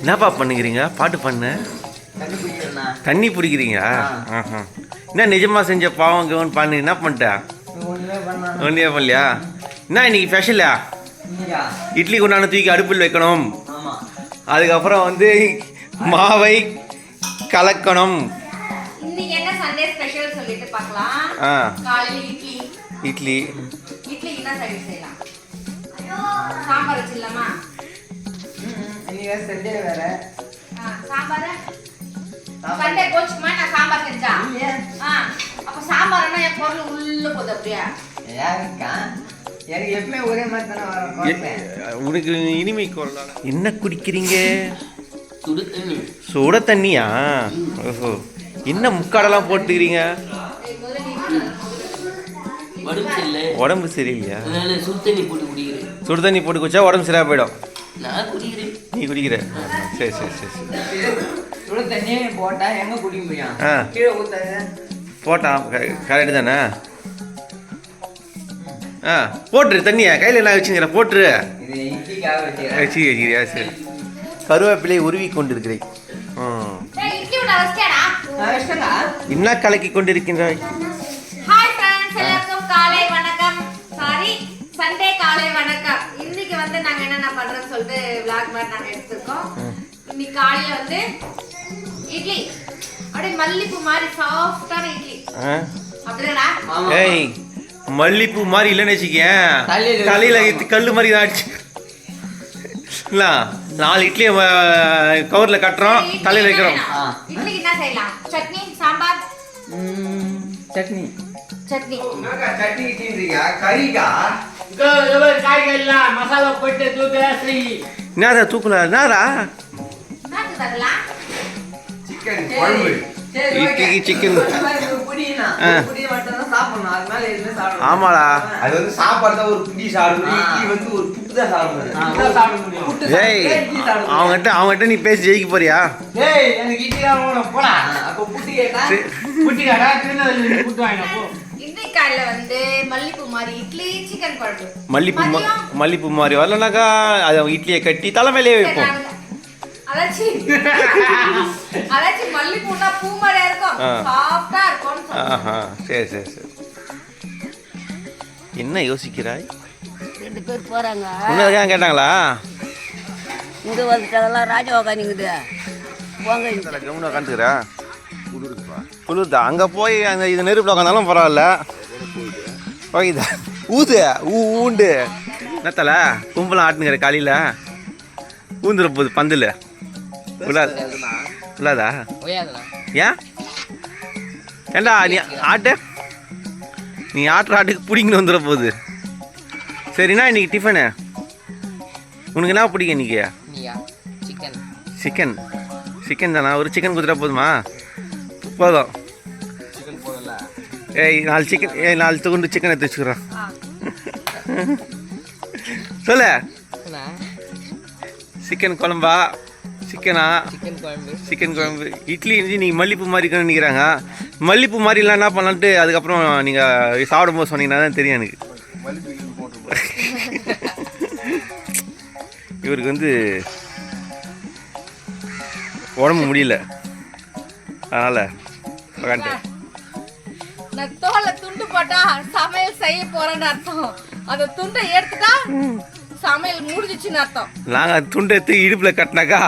என்னப்பா பண்ணுகிறீங்க? பாட்டு பண்ண. தண்ணி பிடிக்கிறீங்களா. என்ன நிஜமா செஞ்ச பாவம் கவன் பண்ணு என்ன பண்ணிட்ட? ஒன்றுமே பண்ணா ஒன்றியா பண்ணலையா? என்ன இன்னைக்கு ஸ்பெஷலா இட்லி கொண்டாந்து தூக்கி அடுப்பில் வைக்கணும். ஆமா. அதுக்கப்புறம் வந்து மாவை கலக்கணும். இன்னைக்கு என்ன வச்சிடலாமா இன்னைக்கு சண்டே வேற ஆ, சாம்பார். சண்டே போச்சுமா? நான் சாம்பார் செஞ்சா? அப்ப சாம்பார்னா என் பொருள் உள்ள போகுது அப்படியே? யாருக்கா? எனக்கு எப்பவுமே ஒரே மாதிரி தானே வரும் குழப்பேன். உனக்கு இனிமை குரல்? என்ன குடிக்கிறீங்க? சுடு தண்ணி. சுட தண்ணியா? ஓஹோ. என்ன முக்காடெல்லாம் போட்டுக்கிறீங்க? உடம்பு சரியில்லை உடம்பு சரியில்லையா? சுடு தண்ணி போட்டு குடிக்கிறேன். சுடு தண்ணி போட்டு குடிச்சா உடம்பு சரியாக போயிடும். நான் குடிக்கிறேன். நீ குடிக்கிற? சரி சரி சரி சரி. சுடு தண்ணி போட்டா எங்க குடிக்க முடியும்? ஆ. போட்டான் கரெக்டு தானே? ஆ போட்டுரு தண்ணியா. கையில் என்ன வச்சுங்கிற போட்டுரு. வச்சு வச்சுக்கிறியா சரி. கருவேப்பிலை உருவி கொண்டிருக்கிறேன். என்ன கலக்கி கொண்டிருக்கின்றாய்? சொல்லிட்டு vlog மாதிரி நாங்க எடுத்திருக்கோம். இன்னைக்கு காலையில வந்து இட்லி. அப்படியே மல்லிப்பூ மாதிரி சாஃப்டான இட்லி. ஆமா. ஏய் மல்லிப்பூ மாதிரி இல்லைன்னு வச்சுக்கேன் தலையில கல்லு மாதிரி தான் ஆச்சு. இல்ல நாலு இட்லியை கவர்ல கட்டுறோம் தலையில வைக்கிறோம். இட்லிக்கு என்ன செய்யலாம்? சட்னி சாம்பார்? ம், சட்னி. சட்னி. சட்னி கறிக்கா? என்னடா சிக்கன் எதுவுமே சாப்பிடக்கூடாது. ஆமாடா. அது வந்து சாப்பாடு தான் ஒரு புடி சாப்பிடுது ஆ. இட்லி வந்து ஒரு புட்டு தான் சாப்பிடுது ஆ, இதான் சாப்பிட முடியும். புட்டு ஏய் அவங்ககிட்ட அவங்ககிட்ட நீ பேசி ஜெயிக்க போறியா? ஏய் எனக்கு இட்லி தான் வேணும். போடா. ஆ, அப்ப புட்டு கேட்டா? சரி. புட்டிக்காடா திருநெல்வேலி புட்டு வாங்கினா போ. வந்து மல்லிப்பூ மாதிரி இட்லி சிக்கன் குழம்பு. மல்லிப்பூ ம- மல்லிப்பூ மாதிரி வரலனாக்கா அதை இட்லியை கட்டி தலைமையிலே சரி, வைப்போம். நாங்க- அதாச்சி அதாச்சி மல்லிப்பூனா பூ மாதிரியா இருக்கும். ஆ. சாஃப்டா இருக்கும்னு சொல்றேன். ஆஹா சரி சரி சரி. என்ன யோசிக்கிறாய்? ரெண்டு பேர் போறாங்க. உன்னதான் கேட்டாங்களா? இங்க வந்துட்டதெல்லாம் ராஜா உக்காந்துங்குது போங்க இங்க. கவனம் உட்காந்துக்கிறா குளிர்தா? அங்கே போய் அங்கே இது நெருப்பில் உட்காந்தாலும் பரவாயில்ல. ஓகேதா ஊது ஊ ஊண்டு. என்னத்தல? கும்பலாம் ஆட்டுங்கிற காலையில் ஊந்துட போகுது பந்தில் உள்ளாது உள்ளாதா ஏன்? ஏண்டா நீ ஆட்டு? நீ ஆட்டுற ஆட்டுக்கு பிடிங்கன்னு வந்துட போகுது சரிண்ணா இன்னைக்கு டிஃபனு உனக்கு என்ன பிடிக்கும் இன்னைக்கு? சிக்கன் சிக்கன் சிக்கன் தானா? ஒரு சிக்கன் குதிரை போதுமா? போதும் ஏய் நாலு சிக்கன் ஏய் நாலு துண்டு சிக்கன் எடுத்து வச்சுக்கிறோம் சொல்லு. சிக்கன் குழம்பா? சிக்கனா சிக்கன் குழம்பு. சிக்கன் குழம்பு. இட்லி இருந்து நீங்கள் மல்லிப்பூ மாதிரி இருக்குன்னு நினைக்கிறாங்க. மல்லிப்பூ மாதிரிலாம் என்ன பண்ணலான்ட்டு அதுக்கப்புறம் நீங்கள் சாப்பிடும்போது சொன்னீங்கன்னா தான் தெரியும் எனக்கு. இவருக்கு வந்து உடம்பு முடியல. அதனால் உக்காந்துட்டேன் நான் தோலை துண்டு போட்டா சமையல் செய்ய போறேன்னு அர்த்தம். அந்த துண்டை எடுத்துட்டா சமையல் முடிஞ்சிச்சுன்னு அர்த்தம். நாங்கள் துண்டை எடுத்து இடுப்பில் கட்டினாக்கா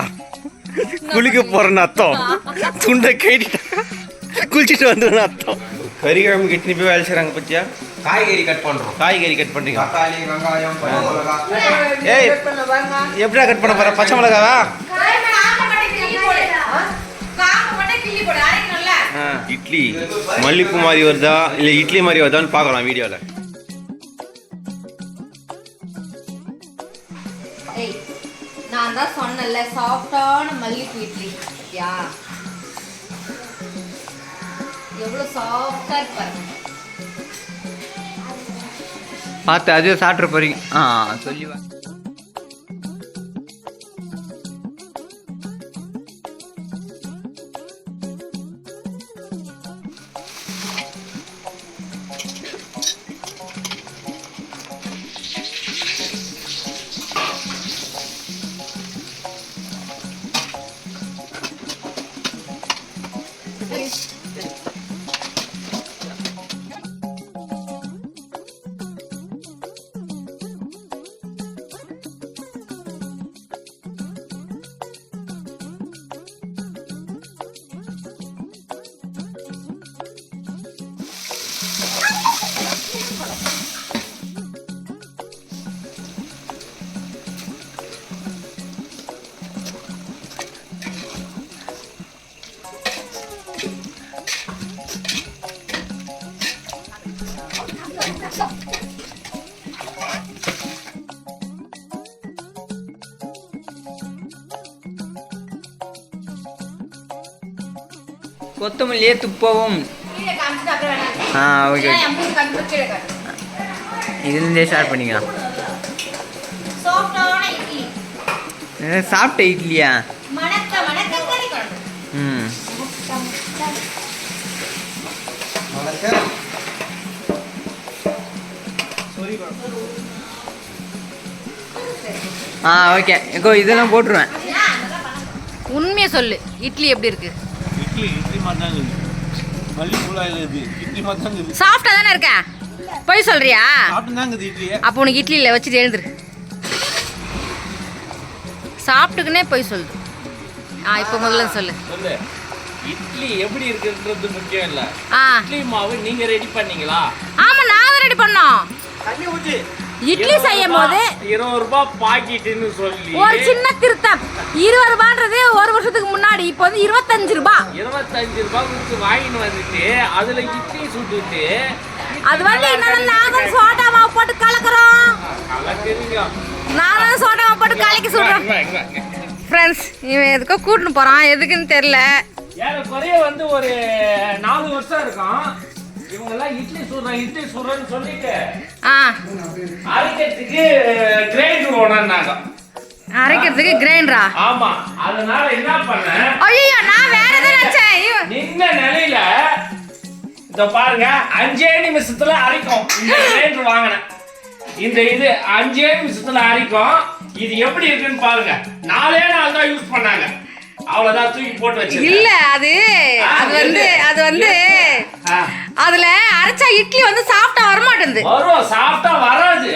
குளிக்க போகிறேன்னு அர்த்தம். துண்டை கேட்டுட்டா குளிச்சுட்டு வந்துடுன்னு அர்த்தம். கறி குழம்பு கிட்னி போய் வேலை செய்கிறாங்க பத்தியா? காய்கறி கட் பண்றோம். காய்கறி கட் பண்ணுறீங்க தக்காளி வெங்காயம் ஏய் எப்படியா கட் பண்ண போற? பச்சை மிளகாவா? இட்லி மல்லிப்பூ மாதிரி வருதா? இல்லை இட்லி மாதிரி வருதான்னு பார்க்கலாம் வீடியோவில் ஏய் நான் தான் சொன்னேன்ல சாஃப்டான மல்லிப்பூ இட்லி. யா. எவ்வளவு சாஃப்டா இருக்கு பாருங்க. பார்த்து அதே சாப்பிட்ற போறீங்க. ஆ சொல்லி கொத்தமல்லியே துப்பவும். ஆ ஓகே இதுலேருந்தே ஸ்டார்ட் பண்ணிக்கலாம் சாப்பிட்ட இட்லியா? ம். ஆ ஓகே இதெல்லாம் போட்டுருவேன். உண்மையை சொல்லு. இட்லி எப்படி இருக்கு? இட்லி மாதிரி தான் இருக்குது மல்லிப்பூலாயில் இருக்குது இட்லி மாதிரி தான் இருக்குது சாஃப்டா தானே இருக்க? போய் சொல்றியா? சாப்பிட்டு தான் இருக்குது இட்லியே. அப்போ உனக்கு இட்லி இல்லை வச்சுட்டு எழுந்துரு. சாப்பிட்டுக்குனே போய் சொல்லு. ஆ இப்போ முதல்ல சொல்லு. சொல்லு. இட்லி எப்படி இருக்குன்றது முக்கியம் இல்ல. இட்லி மாவு நீங்க ரெடி பண்ணீங்களா? ஆமா தான் ரெடி பண்ணோம். தண்ணி ஊற்றி இட்லி செய்யும் போது இருபது ரூபாய் பாக்கெட்டுன்னு சொல்லி. ஒரு சின்ன திருத்தம். இருபது ரூபான்றது ஒரு வருஷத்துக்கு முன்னாடி இப்போ வந்து இருபத்தஞ்சு ரூபாய் இருபத்தஞ்சு ரூபாய் கொடுத்து வாங்கிட்டு வந்துட்டு அதுல இட்லி சுட்டுட்டு அது வந்து என்னன்னா நாங்க தான் சோடா மாவு போட்டு கலக்குறோம். கலக்குறீங்க. நான் தான் சோடா மாவு போட்டு கலக்கி இங்க. ஃப்ரெண்ட்ஸ் இவன் எதுக்கோ கூட்டின்னு போறான். எதுக்குன்னு தெரியல. ஏறக்குறைய வந்து ஒரு நாலு வருஷம் இருக்கும். இவங்க எல்லாம் இட்லி சுடுறேன் இட்லி சுடுறேன்னு சொல்லிட்டு. ஆ. அரைக்கிறதுக்கு கிரைண்டர் ஓனர்னாங்க அரைக்கிறதுக்கு கிரைண்டரா ஆமா. அதனால என்ன பண்ணேன் ஐயோ நான் வேற எதை நினைச்சேன். நின்ன நிலையில இந்த பாருங்க அஞ்சே நிமிஷத்துல அரைக்கும். இந்த கிரைண்டர் வாங்கினேன். இந்த இது அஞ்சே நிமிஷத்துல அரைக்கும். இது எப்படி இருக்குன்னு பாருங்க. நாலே நாள் தான் யூஸ் பண்ணாங்க. அவ்வளவுதான் தூக்கி போட்டு வச்சு இல்ல அது அது வந்து அது வந்து அதுல அரைச்சா இட்லி வந்து சாப்பிட்டா வரமாட்டேங்குது. வரும் சாப்பிட்டா வராது.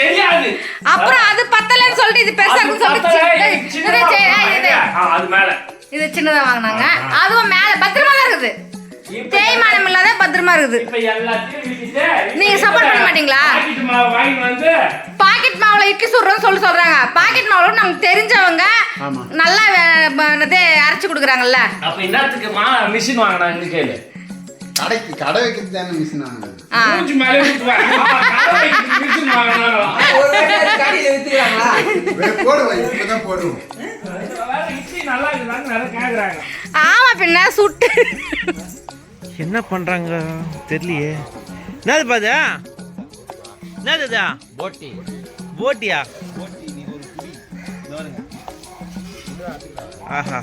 தெரியாது. அப்புறம் அது பத்தலன்னு சொல்லிட்டு இது பெருசா அது இருக்குன்னு சொல்லிட்டு இது சின்னதா வாங்கினாங்க. அதுவும் மேல பத்திரமா தான் இருக்குது. தேய்மானம் இல்லாத பத்திரமா இருக்குது. நீங்க support பண்ண மாட்டீங்களா? பாக்கெட் மாவுல இட்லி சுடுறோம்னு சொல்லி சொல்றாங்க. பாக்கெட் மாவுல நமக்கு தெரிஞ்சவங்க நல்லா என்னது அரைச்சு கொடுக்குறாங்கல்ல. அப்ப என்னத்துக்கு மா மிஷின் வாங்கினாங்கன்னு கேளு. கடைக்கு கடை வைக்கிறது தானே மிஷின் வித்துக்கிறாங்களா? போடுவோம் போடுவோம். ஆமா பின்ன சுட்டு. என்ன பண்ணுறாங்க தெரியலையே. என்னது பாது? என்னது இது? போட்டி. போட்டியா? ஆஹா.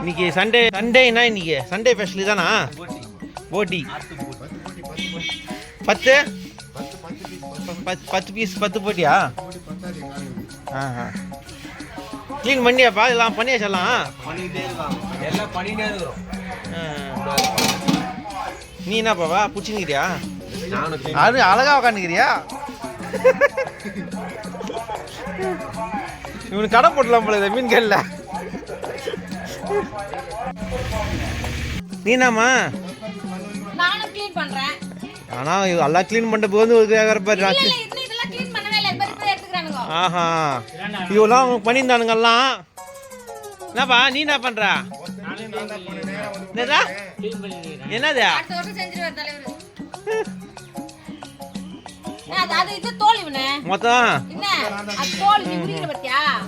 இன்னைக்கு சண்டே சண்டேனா இன்னைக்கு? சண்டே ஸ்பெஷலி தானா? போட்டி. பத்து பத்து? பத்து பீஸ் பத்து போட்டியா? ஆஹா. க்ளீன் பண்ணியாப்பா? இதெல்லாம் பண்ணியாச்செல்லாம் பண்ணிக்கிட்டே இருக்கான் எல்லாம் பண்ணிட்டே இருக்கிறோம். நீ என்னப்பாவா பிடிச்சிக்கிறியா நானும் அது அழகா உக்காந்துக்கிறியா? இவனுக்கு கடை போட்டலாம் போல இந்த மீன் கல்ல நீ என்னம்மா? நானும் க்ளீன் பண்றேன். ஆனா எல்லாம் க்ளீன் பண்ணிட்டு போது ஆஹா. இவெல்லாம் பண்ணியிருந்தானுங்கெல்லாம். என்னப்பா நீ என்ன பண்ற? என்னதா? அடுத்த வருஷம் செஞ்சிருவார் தலைவர்.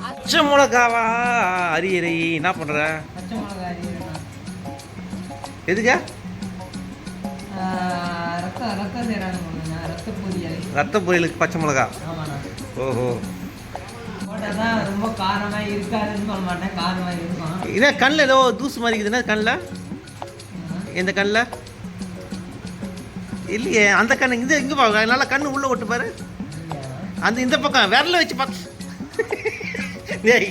பச்சை மிளகாவா? அரியறை என்ன பண்ற. எதுக்கா? ரத்த பொரியல் ரத்த பொரியலுக்கு பச்சை மிளகா? ஓஹோ. தான் ரொம்ப காரமாக இருக்காதுன்னு சொல்ல மாட்டேன். காரமாக இருக்கும். கண்ணில் ஏதோ தூசு மாதிரி இருக்குதுன்னா கண்ணில் எந்த கண்ணில் இல்லையே அந்த கண்ணு இந்த இங்கே பா நல்லா கண்ணு உள்ளே ஒட்டு பாரு. அந்த இந்த பக்கம் விரல வச்சு பார்த்து டேய்.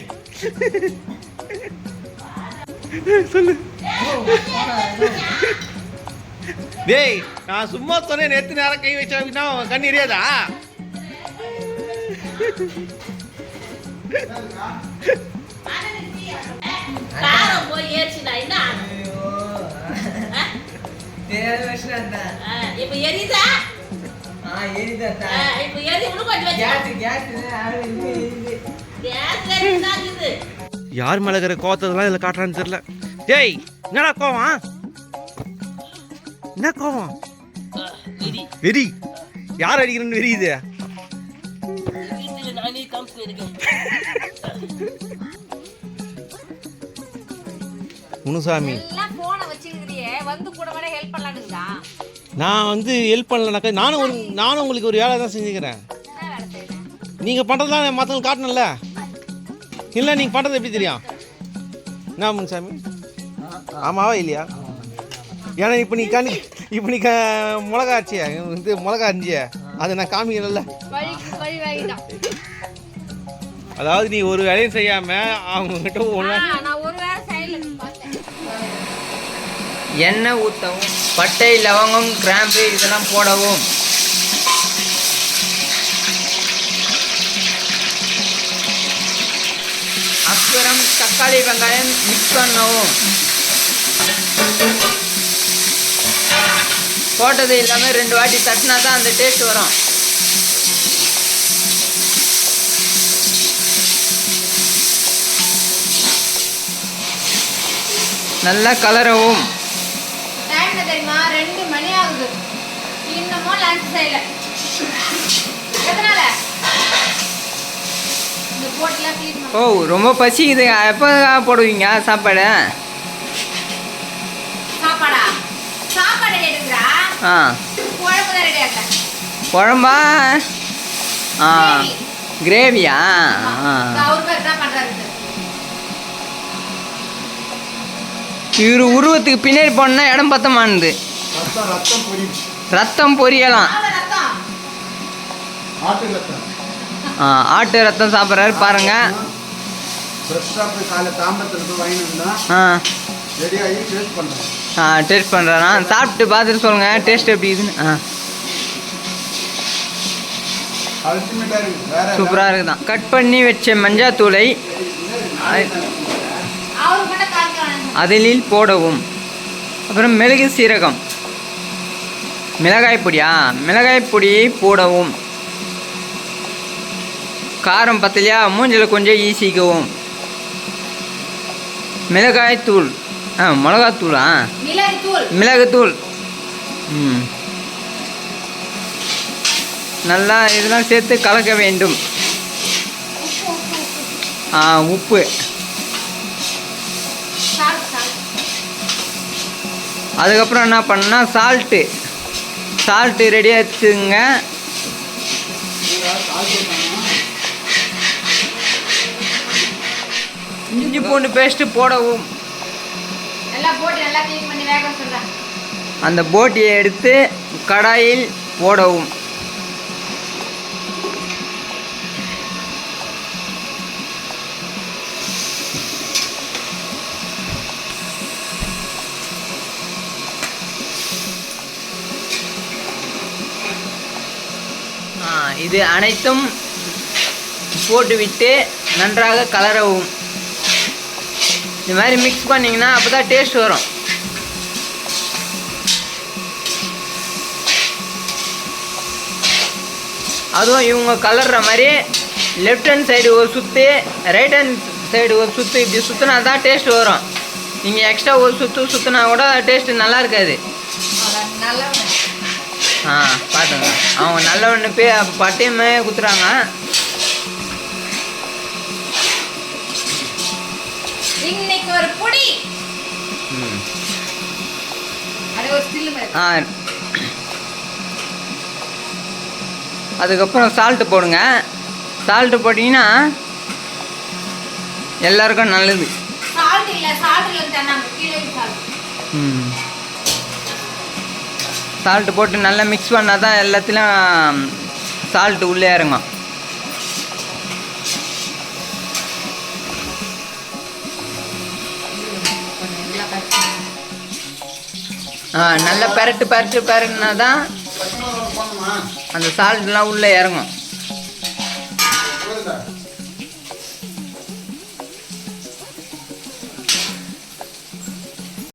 சொல்லு. டேய் நான் சும்மா சொன்னேன் நேற்று நேரம் கை வச்சா அப்படின்னா உன் கண் எரியாதா? எரியுதா எரி இன்னும் கொஞ்சம் யார் மேல இருக்கிற கோவத்ததெல்லாம் இதில் காட்டுறான்னு தெரியல. டேய் என்னடா கோவம்? என்ன கோவம்? வெறி. யார் அடிக்கிறேன்னு வெறியுது பண்ணலானுங்களா நான் வந்து ஹெல்ப் பண்ணலனாக்கா நானும் ஒரு நானும் உங்களுக்கு ஒரு வேலை தான் செஞ்சுக்கிறேன். நீங்கள் பண்ணுறதுலாம் மற்றவங்களுக்கு காட்டணும்ல? இல்லை நீங்கள் பண்ணுறது எப்படி தெரியும்? என்ன முனுசாமி? ஆமாவா இல்லையா? ஏன்னா இப்போ நீ கணி இப்போ நீ க மிளகா ஆச்சியா இது மிளகா அஞ்சிய அதை நான் வாங்கிட்டான். அதாவது நீ ஒரு வேலையும் செய்யாமல் அவங்ககிட்ட ஒன்று எண்ணெய் ஊற்றவும் பட்டை லவங்கம் கிராம்பு இதெல்லாம் போடவும். அப்புறம் தக்காளி வெங்காயம் மிக்ஸ் பண்ணவும். போட்டது இல்லாமல் ரெண்டு வாட்டி தட்டினா தான் அந்த டேஸ்ட் வரும். நல்லா கலரவும் டைம் என்ன தெரியுமா ரெண்டு மணி ஆகுது செய்யல. எதனால? ஓ ரொம்ப பசிக்குது. எப்போ போடுவீங்க? சாப்பாடு? சாப்பாடா? சாப்பாடு எடுக்கிறா ஆ. குழம்பு? ஆ. கிரேவியா? இவர் உருவத்துக்கு பின்னாடி போனா இடம் பத்தமானது. ரத்தம் ரத்தம் பொரி ரத்தம். பொரியலாம் ஆட்டு ரத்தம். ஆ ஆட்டு ரத்தம் சாப்பிட்றாரு பாருங்க. ஆ டேஸ்ட் பண்ணுறேண்ணா சாப்பிட்டு பார்த்துட்டு சொல்லுங்கள் டேஸ்ட் எப்படி இருக்குன்னு. ஆ. சூப்பராக இருக்குதான். கட் பண்ணி வச்ச மஞ்சாத்தூளை அதிலில் போடவும். அப்புறம் மிளகு சீரகம். மிளகாய் பொடியா மிளகாய் பொடியை போடவும். காரம் பத்தலையா? மூஞ்சில் கொஞ்சம் ஈசிக்கவும் மிளகாய் தூள் ஆ மிளகாத்தூளா? மிளகு தூள் மிளகுத்தூள். ம். நல்லா இதெல்லாம் சேர்த்து கலக்க வேண்டும். ஆ உப்பு. அதுக்கப்புறம் என்ன பண்ணா சால்ட்டு. சால்ட்டு ரெடி ஆச்சுங்க. இஞ்சி பூண்டு பேஸ்ட்டு போடவும். அந்த போட்டியை எடுத்து கடாயில் போடவும். இது அனைத்தும் போட்டுவிட்டு நன்றாக கலரவும். இந்த மாதிரி மிக்ஸ் பண்ணிங்கன்னா அப்போ தான் டேஸ்ட் வரும். அதுவும் இவங்க கலர்ற மாதிரி லெஃப்ட் ஹேண்ட் சைடு ஒரு சுற்று ரைட் ஹேண்ட் சைடு ஒரு சுற்று இப்படி சுற்றினா தான் டேஸ்ட் வரும். நீங்கள் எக்ஸ்ட்ரா ஒரு சுற்று சுற்றினா கூட டேஸ்ட்டு நல்லா இருக்காது. ஆ பார்த்துங்க அவங்க நல்லவன்னு போய் பட்டையுமே குத்துறாங்க. இன்னைக்கு ஒரு பொடி. ஆ. அதுக்கப்புறம் சால்ட்டு போடுங்க. சால்ட்டு போட்டிங்கன்னா எல்லாருக்கும் நல்லது. ம். சால்ட்டு போட்டு நல்லா மிக்ஸ் பண்ணால் தான் எல்லாத்துலேயும் சால்ட்டு உள்ளே இறங்கும். ஆ நல்லா பெரட்டு பெரட்டு பெரட்டுனா தான் அந்த சால்ட்லாம் உள்ளே இறங்கும்.